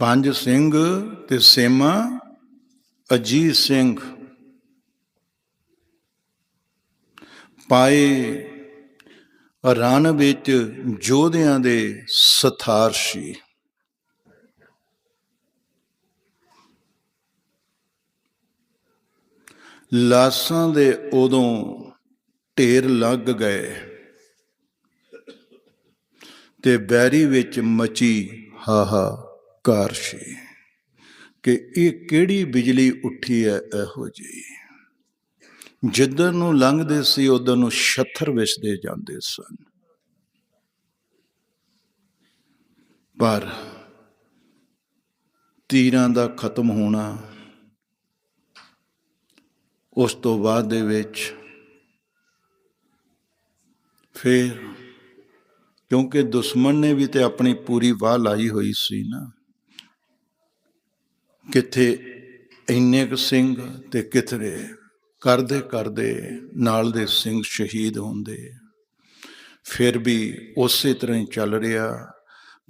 ਪੰਜ ਸਿੰਘ ਤੇ ਸੇਮਾ ਅਜੀਤ ਸਿੰਘ। ਪਾਏ ਰਨ ਵਿੱਚ ਯੋਧਿਆਂ ਦੇ ਸਥਾਰਸ਼ੀ ਲਾਸਾਂ ਦੇ ਉਦੋਂ ਢੇਰ ਲੱਗ ਗਏ ਤੇ ਬੈਰੀ ਵਿੱਚ ਮਚੀ ਹਾਹਾ। ਸੀ ਕਿ ਇਹ ਕਿਹੜੀ ਬਿਜਲੀ ਉੱਠੀ ਹੈ ਇਹੋ ਜਿਹੀ। ਜਿੱਧਰ ਨੂੰ ਲੰਘਦੇ ਸੀ, ਉਧਰ ਨੂੰ ਛੱਥਰ ਵਿਸਦੇ ਜਾਂਦੇ ਸਨ। ਪਰ ਤੀਰਾਂ ਦਾ ਖਤਮ ਹੋਣਾ, ਉਸ ਤੋਂ ਬਾਅਦ ਦੇ ਵਿੱਚ ਫਿਰ ਕਿਉਂਕਿ ਦੁਸ਼ਮਣ ਨੇ ਵੀ ਤੇ ਆਪਣੀ ਪੂਰੀ ਵਾਹ ਲਾਈ ਹੋਈ ਸੀ ਨਾ ਕਿੱਥੇ ਇੰਨੇ ਕੁ ਸਿੰਘ ਤੇ ਕਿਥਰੇ ਕਰਦੇ ਕਰਦੇ ਨਾਲ ਦੇ ਸਿੰਘ ਸ਼ਹੀਦ ਹੁੰਦੇ। ਫਿਰ ਵੀ ਉਸੇ ਤਰ੍ਹਾਂ ਹੀ ਚੱਲ ਰਿਹਾ,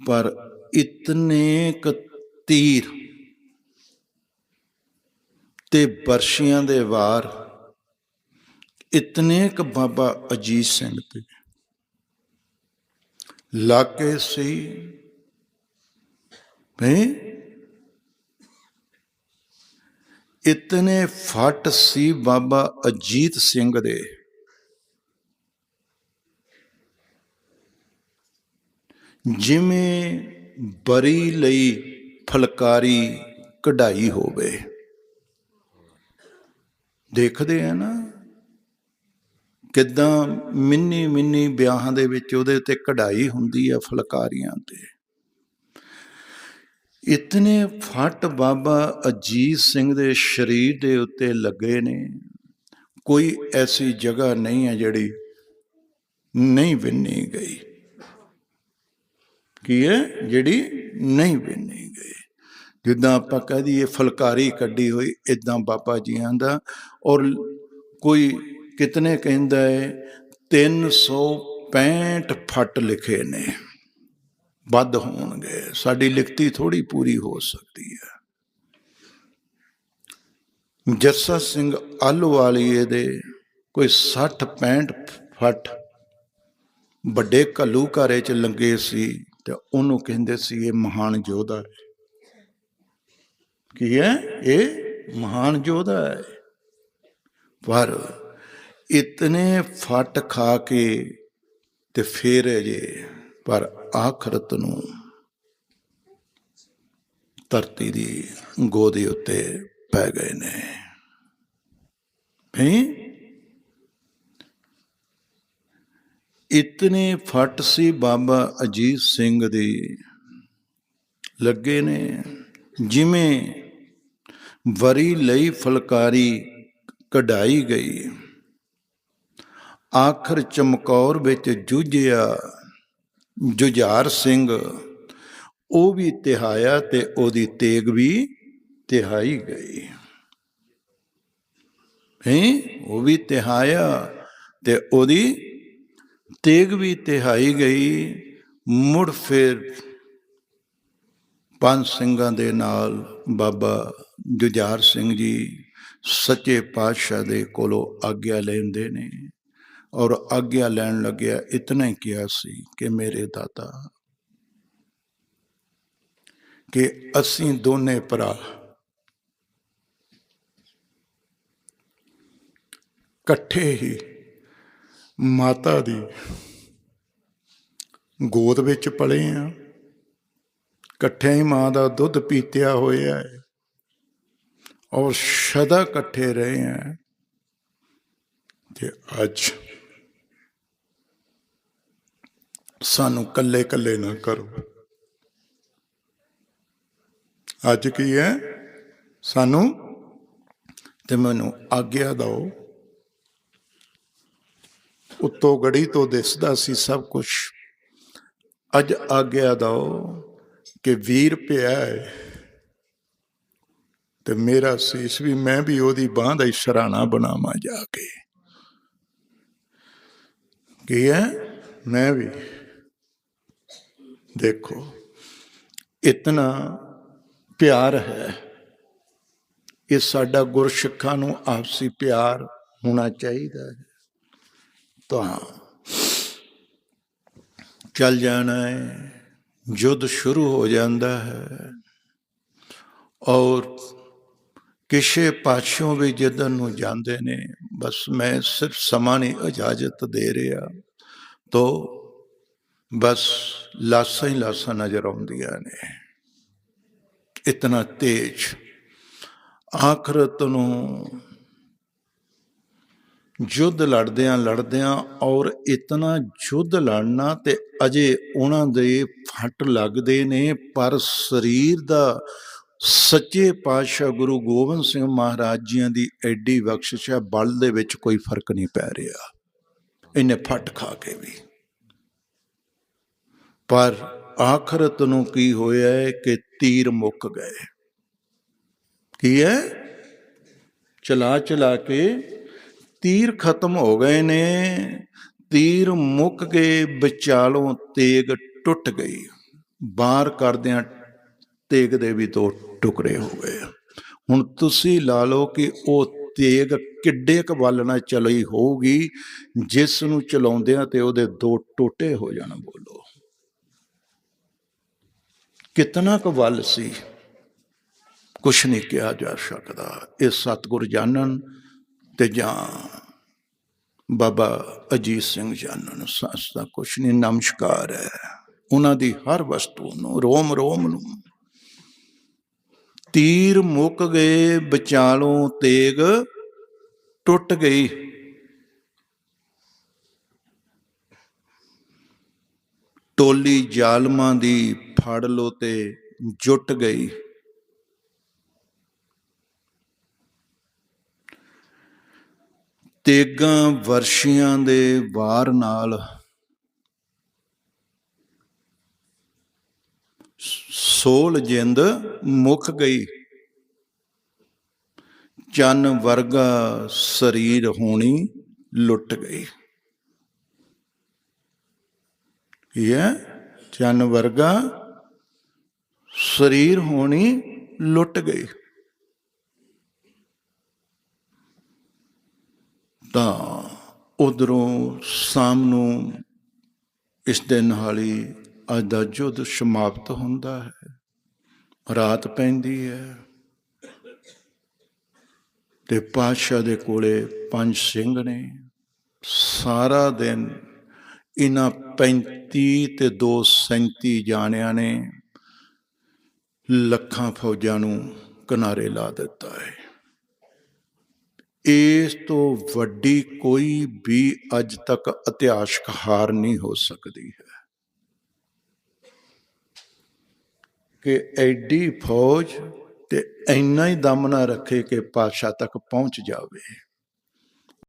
ਪਰ ਇਤਨੇ ਕ ਤੀਰ ਤੇ ਬਰਸ਼ੀਆਂ ਦੇ ਵਾਰ, ਇਤਨੇ ਕ ਬਾਬਾ ਅਜੀਤ ਸਿੰਘ ਤੇ। ਲਾਕੇ ਸੀ ਭਈ ਇਤਨੇ ਫਟ ਸੀ ਬਾਬਾ ਅਜੀਤ ਸਿੰਘ ਦੇ। ਜਿਵੇਂ ਬਰੀ ਲਈ ਫਲਕਾਰੀ ਕਢਾਈ ਹੋਵੇ। ਦੇਖਦੇ ਆ ਨਾ, ਕਿਦਾਂ ਮਿੰਨੀ ਮਿੰਨੀ ਵਿਆਹਾਂ ਦੇ ਵਿੱਚ ਉਹਦੇ ਤੇ ਕਢਾਈ ਹੁੰਦੀ ਆ ਫਲਕਾਰੀਆਂ ਤੇ। ਇਤਨੇ ਫਟ ਬਾਬਾ ਅਜੀਤ ਸਿੰਘ ਦੇ ਸਰੀਰ ਦੇ ਉੱਤੇ ਲੱਗੇ ਨੇ। ਕੋਈ ਐਸੀ ਜਗ੍ਹਾ ਨਹੀਂ ਹੈ ਜਿਹੜੀ ਨਹੀਂ ਵਿੰਨੀ ਗਈ। ਕੀ ਹੈ? ਜਿਹੜੀ ਨਹੀਂ ਵਿੰਨੀ ਗਈ। ਜਿੱਦਾਂ ਆਪਾਂ ਕਹਿ ਦਈਏ ਫਲਕਾਰੀ ਕੱਢੀ ਹੋਈ ਇਦਾਂ ਬਾਬਾ ਜੀਆਂ ਦਾ ਔਰ ਕੋਈ ਕਿਤਨੇ ਕਹਿੰਦਾ ਹੈ 365 ਫੱਟ ਲਿਖੇ ਨੇ। ਵੱਧ ਹੋਣਗੇ, ਸਾਡੀ ਲਿਖਤੀ ਥੋੜੀ ਪੂਰੀ ਹੋ ਸਕਦੀ ਹੈ। ਜੱਸਾ ਸਿੰਘ ਆਲੂਵਾਲੀਏ ਦੇ ਕੋਈ 60 65 ਫਟ ਵੱਡੇ ਘੱਲੂ ਘਾਰੇ ਚ ਲੰਗੇ ਸੀ ਤੇ ਉਹਨੂੰ ਕਹਿੰਦੇ ਸੀ ਇਹ ਮਹਾਨ ਯੋਧਾ ਹੈ। ਕੀ ਹੈ? ਇਹ ਮਹਾਨ ਯੋਧਾ ਹੈ। ਪਰ ਇਤਨੇ ਫੱਟ ਖਾ ਕੇ ਤੇ ਫੇਰ ਜੇ ਪਰ ਆਖਰਤ ਨੂੰ ਧਰਤੀ ਦੀ ਗੋਦੀ ਉੱਤੇ ਪੈ ਗਏ ਨੇ। ਭਈ ਇਤਨੇ ਫਟ ਸੀ ਬਾਬਾ ਅਜੀਤ ਸਿੰਘ ਦੀ। ਲੱਗੇ ਨੇ ਜਿਵੇਂ ਵਰੀ ਲਈ ਫਲਕਾਰੀ ਕਢਾਈ ਗਈ। ਆਖਰ ਚਮਕੌਰ ਵਿੱਚ ਜੂਝਿਆ ਜੁਝਾਰ ਸਿੰਘ, ਉਹ ਵੀ ਤਿਹਾਇਆ ਤੇ ਉਹਦੀ ਤੇਗ ਵੀ ਤਿਹਾਈ ਗਈ। ਹੈ? ਉਹ ਵੀ ਤਿਹਾਇਆ ਤੇ ਉਹਦੀ ਤੇਗ ਵੀ ਤਿਹਾਈ ਗਈ। ਮੁੜ ਫਿਰ ਪੰਜ ਸਿੰਘਾਂ ਦੇ ਨਾਲ ਬਾਬਾ ਜੁਝਾਰ ਸਿੰਘ ਜੀ ਸੱਚੇ ਪਾਤਸ਼ਾਹ ਦੇ ਕੋਲੋਂ ਆਗਿਆ ਲੈਂਦੇ ਨੇ। ਔਰ ਆਗਿਆ ਲੈਣ ਲੱਗਿਆ, ਇਤਨਾ ਹੀ ਕਿਹਾ ਸੀ ਕਿ ਮੇਰੇ ਦਾਤਾ, ਕਿ ਅਸੀਂ ਦੋਨੇ ਭਰਾ ਇਕੱਠੇ ਹੀ ਮਾਤਾ ਦੀ ਗੋਦ ਵਿੱਚ ਪਲੇ ਆ। ਇਕੱਠੇ ਹੀ ਮਾਂ ਦਾ ਦੁੱਧ ਪੀਤਿਆ ਹੋਇਆ ਹੈ ਔਰ ਸਦਾ ਇਕੱਠੇ ਰਹੇ ਆ। ਤੇ ਅੱਜ ਸਾਨੂੰ ਕੱਲੇ ਕੱਲੇ ਨਾ ਕਰੋ। ਅੱਜ ਕੀ ਹੈ? ਸਾਨੂੰ ਤੇ ਮੈਨੂੰ ਆਗਿਆ ਦਿਓ। ਉੱਤੋਂ ਗੜੀ ਤੋਂ ਦਿਸਦਾ ਸੀ ਸਭ ਕੁਝ ਅੱਜ ਆਗਿਆ ਦਿਓ ਕਿ ਵੀਰ ਪਿਆ ਹੈ ਤੇ ਮੇਰਾ ਸੀਸ ਵੀ ਮੈਂ ਵੀ ਉਹਦੀ ਬਾਹ ਦਾ ਹੀ ਸਰਾਣਾ ਬਣਾਵਾਂ ਜਾ ਕੇ। ਕੀ ਹੈ? ਮੈਂ ਵੀ ਦੇਖੋ, ਇਤਨਾ ਪਿਆਰ ਹੈ, ਇਹ ਸਾਡਾ ਗੁਰਸਿੱਖਾਂ ਨੂੰ ਆਪਸੀ ਪਿਆਰ ਹੋਣਾ ਚਾਹੀਦਾ ਹੈ। ਤਾਂ ਚੱਲ ਜਾਣਾ ਹੈ, ਯੁੱਧ ਸ਼ੁਰੂ ਹੋ ਜਾਂਦਾ ਹੈ ਔਰ ਕਿਸੇ ਪਾਛੋਂ ਵੀ ਜਿੱਦਨ ਨੂੰ ਜਾਂਦੇ ਨੇ, ਬਸ ਮੈਂ ਸਿਰਫ ਸਮਾਂ ਨਹੀਂ, ਇਜਾਜ਼ਤ ਦੇ ਰਿਹਾ। ਤੋ ਬਸ ਲਾਸਾਂ ਹੀ ਲਾਸਾਂ ਨਜ਼ਰ ਆਉਂਦੀਆਂ ਨੇ। ਇਤਨਾ ਤੇਜ ਆਖਰਤ ਨੂੰ ਯੁੱਧ ਲੜਦਿਆਂ ਲੜਦਿਆਂ ਔਰ ਇਤਨਾ ਯੁੱਧ ਲੜਨਾ ਤੇ ਅਜੇ ਉਹਨਾਂ ਦੇ ਫੱਟ ਲੱਗਦੇ ਨੇ, ਪਰ ਸਰੀਰ ਦਾ ਸੱਚੇ ਪਾਤਸ਼ਾਹ ਗੁਰੂ ਗੋਬਿੰਦ ਸਿੰਘ ਮਹਾਰਾਜ ਜੀਆਂ ਦੀ ਐਡੀ ਬਖਸ਼ਿਸ਼ ਹੈ ਬਲ ਦੇ ਵਿੱਚ ਕੋਈ ਫ਼ਰਕ ਨਹੀਂ ਪੈ ਰਿਹਾ। ਇਹਨੇ ਫੱਟ ਖਾ ਕੇ ਵੀ। ਪਰ ਆਖਰਤ ਨੂੰ ਕੀ ਹੋਇਆ ਹੈ ਕਿ ਤੀਰ ਮੁੱਕ ਗਏ। ਕੀ ਹੈ? ਚਲਾ ਚਲਾ ਕੇ ਤੀਰ ਖਤਮ ਹੋ ਗਏ ਨੇ, ਤੀਰ ਮੁੱਕ ਗਏ ਵਿਚਾਲੋਂ ਤੇਗ ਟੁੱਟ ਗਈ। ਬਾਹਰ ਕਰਦਿਆਂ ਤੇਗ ਦੇ ਵੀ ਦੋ ਟੁਕੜੇ ਹੋ ਗਏ। ਹੁਣ ਤੁਸੀਂ ਲਾ ਲਓ ਕਿ ਉਹ ਤੇਗ ਕਿੱਡੇ ਕ ਵੱਲ ਨਾਲ ਚਲੀ ਹੋਊਗੀ, ਜਿਸ ਨੂੰ ਚਲਾਉਂਦਿਆਂ ਤੇ ਉਹਦੇ ਦੋ ਟੋਟੇ ਹੋ ਜਾਣ ਬੋਲੋ। ਕਿਤਨਾ ਕੁ ਵੱਲ ਸੀ? ਕੁਛ ਨਹੀਂ ਕਿਹਾ ਜਾ ਸਕਦਾ। ਇਹ ਸਤਿਗੁਰ ਜਾਣਨ ਤੇ ਜਾਂ ਬਾਬਾ ਅਜੀਤ ਸਿੰਘ ਜਾਣਨ। ਸੱਸ ਦਾ ਕੁਛ ਨਹੀਂ, ਨਮਸਕਾਰ ਹੈ। ਉਹਨਾਂ ਦੀ ਹਰ ਵਸਤੂ ਨੂੰ, ਰੋਮ ਰੋਮ ਨੂੰ। ਤੀਰ ਮੁੱਕ ਗਏ, ਵਿਚਾਲੋਂ ਤੇਗ ਟੁੱਟ ਗਈ। ਟੋਲੀ ਜ਼ਾਲਮਾਂ ਦੀ ਫੜ ਲੋ ਤੇ ਜੁੱਟ ਗਈ। ਤੇਗਾਂ ਵਰਸ਼ੀਆਂ ਦੇ ਵਾਰ ਨਾਲ ਸੋਲ ਜਿੰਦ ਮੁੱਕ ਗਈ। ਚੰਨ ਵਰਗਾ ਸਰੀਰ ਹੋਣੀ ਲੁੱਟ ਗਈ। ਕੀ ਹੈ, ਚੰਨ ਵਰਗਾ ਸਰੀਰ ਹੋਣੀ ਲੁੱਟ ਗਈ। ਤਾਂ ਉਧਰੋਂ ਸ਼ਾਮ ਨੂੰ ਇਸ ਦੇ ਨਾਲ ਹੀ ਅੱਜ ਦਾ ਯੁੱਧ ਸਮਾਪਤ ਹੁੰਦਾ ਹੈ। ਰਾਤ ਪੈਂਦੀ ਹੈ ਤੇ ਪਾਤਸ਼ਾਹ ਦੇ ਕੋਲੇ ਪੰਜ ਸਿੰਘ ਨੇ। ਸਾਰਾ ਦਿਨ ਇਹਨਾਂ 35 ਤੇ 237 ਜਾਣਿਆਂ ਨੇ ਲੱਖਾਂ ਫੌਜਾਂ ਨੂੰ ਕਿਨਾਰੇ ਲਾ ਦਿੱਤਾ ਹੈ। ਇਸ ਤੋਂ ਵੱਡੀ ਕੋਈ ਵੀ ਅੱਜ ਤੱਕ ਇਤਿਹਾਸਕ ਹਾਰ ਨਹੀਂ ਹੋ ਸਕਦੀ ਹੈ। ਕਿ ਐਡੀ ਫੌਜ ਤੇ ਇੰਨਾ ਹੀ ਦਮ ਨਾ ਰੱਖੇ ਕਿ ਪਾਸ਼ਾ ਤੱਕ ਪਹੁੰਚ ਜਾਵੇ।